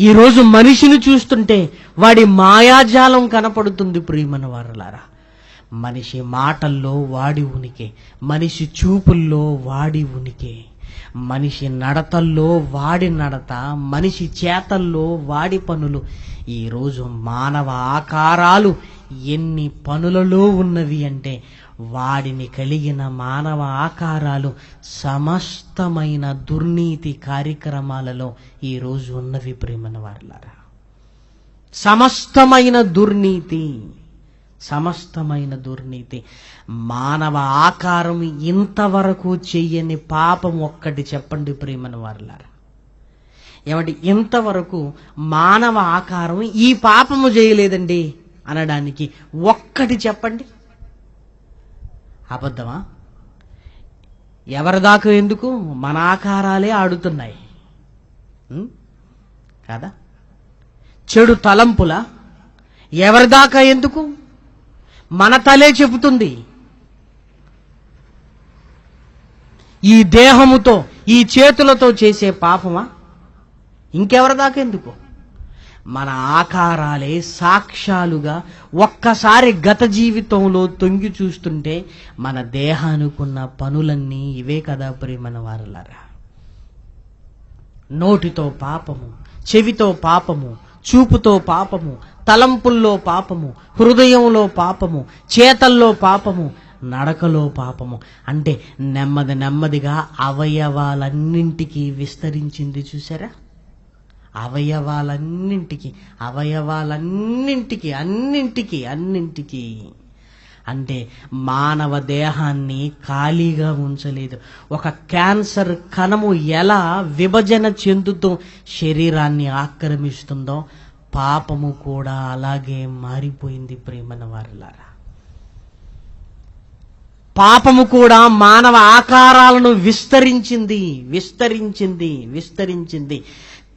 ఈరోజు మనిషిని చూస్తుంటే వాడి మాయాజాలం కనపడుతుంది ప్రియమన వారలారా మనిషి మాటల్లో వాడి ఉనికి మనిషి చూపుల్లో వాడి ఉనికి. మనిషి నడతల్లో వాడి నడత మనిషి చేతల్లో వాడి పనులు. ఈరోజు మానవ ఆకారాలు ఎన్ని పనులలో ఉన్నవి అంటే వాడిని కలిగిన మానవ ఆకారాలు సమస్తమైన దుర్నీతి కార్యక్రమాలలో ఈరోజు ఉన్నవి ప్రేమన వారులారా సమస్తమైన దుర్నీతి సమస్తమైన దుర్నీతి. మానవ ఆకారం ఇంతవరకు చెయ్యని పాపం ఒక్కటి చెప్పండి ప్రేమను వారులారా. ఏమంటే ఇంతవరకు మానవ ఆకారం ఈ పాపము చేయలేదండి అనడానికి ఒక్కటి చెప్పండి. అబద్ధమా? ఎవరిదాకా ఎందుకు? మన ఆకారాలే ఆడుతున్నాయి. కాదా? చెడు తలంపుల? ఎవరిదాకా ఎందుకు? మన తలే చెబుతుంది. ఈ దేహముతో ఈ చేతులతో చేసే పాపమా? ఇంకెవరి దాకా ఎందుకు మన ఆకారాలే సాక్ష్యాలుగా ఒక్కసారి గత జీవితంలో తొంగి చూస్తుంటే మన దేహానుకున్న పనులన్నీ ఇవే కదా ప్రేమన వారలారా. నోటితో పాపము చెవితో పాపము చూపుతో పాపము తలంపుల్లో పాపము హృదయంలో పాపము చేతల్లో పాపము నడకలో పాపము. అంటే నెమ్మది నెమ్మదిగా అవయవాలన్నింటికి విస్తరించింది చూసారా అవయవాలన్నింటికి అవయవాలన్నింటికి అన్నింటికి అన్నింటికి. అంటే మానవ దేహాన్ని ఖాళీగా ఉంచలేదు. ఒక క్యాన్సర్ కణము ఎలా విభజన చెందుతూ శరీరాన్ని ఆక్రమిస్తుందో పాపము కూడా అలాగే మారిపోయింది ప్రేమన వారులారా. పాపము కూడా మానవ ఆకారాలను విస్తరించింది విస్తరించింది విస్తరించింది.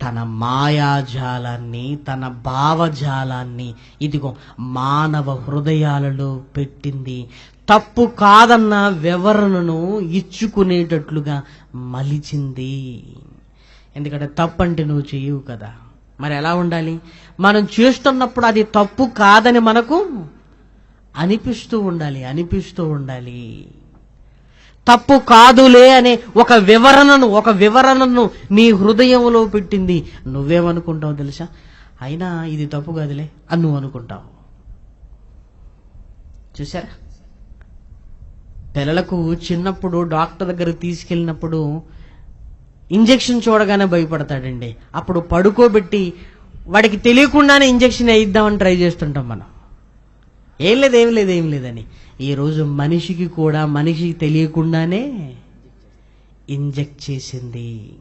తన మాయాజాలాన్ని తన భావజాలాన్ని ఇదిగో మానవ హృదయాలలో పెట్టింది. తప్పు కాదన్న వివరణను ఇచ్చుకునేటట్లుగా మలిచింది. ఎందుకంటే తప్పు అంటే నువ్వు చేయవు కదా. మరి ఎలా ఉండాలి? మనం చేస్తున్నప్పుడు అది తప్పు కాదని మనకు అనిపిస్తూ ఉండాలి అనిపిస్తూ ఉండాలి. తప్పు కాదులే అనే ఒక వివరణను ఒక వివరణను నీ హృదయంలో పెట్టింది. నువ్వేమనుకుంటావు తెలుసా? అయినా ఇది తప్పు కాదులే అని నువ్వు అనుకుంటావు. చూసారా పిల్లలకు చిన్నప్పుడు డాక్టర్ దగ్గర తీసుకెళ్ళినప్పుడు ఇంజెక్షన్ చూడగానే భయపడతాడండి. అప్పుడు పడుకోబెట్టి వాడికి తెలియకుండానే ఇంజెక్షన్ వేయిద్దామని ట్రై చేస్తుంటాం మనం. ఏం లేదు ఏం లేదు ఏం లేదని. ఈరోజు మనిషికి కూడా మనిషికి తెలియకుండానే ఇంజెక్ట్ చేసింది.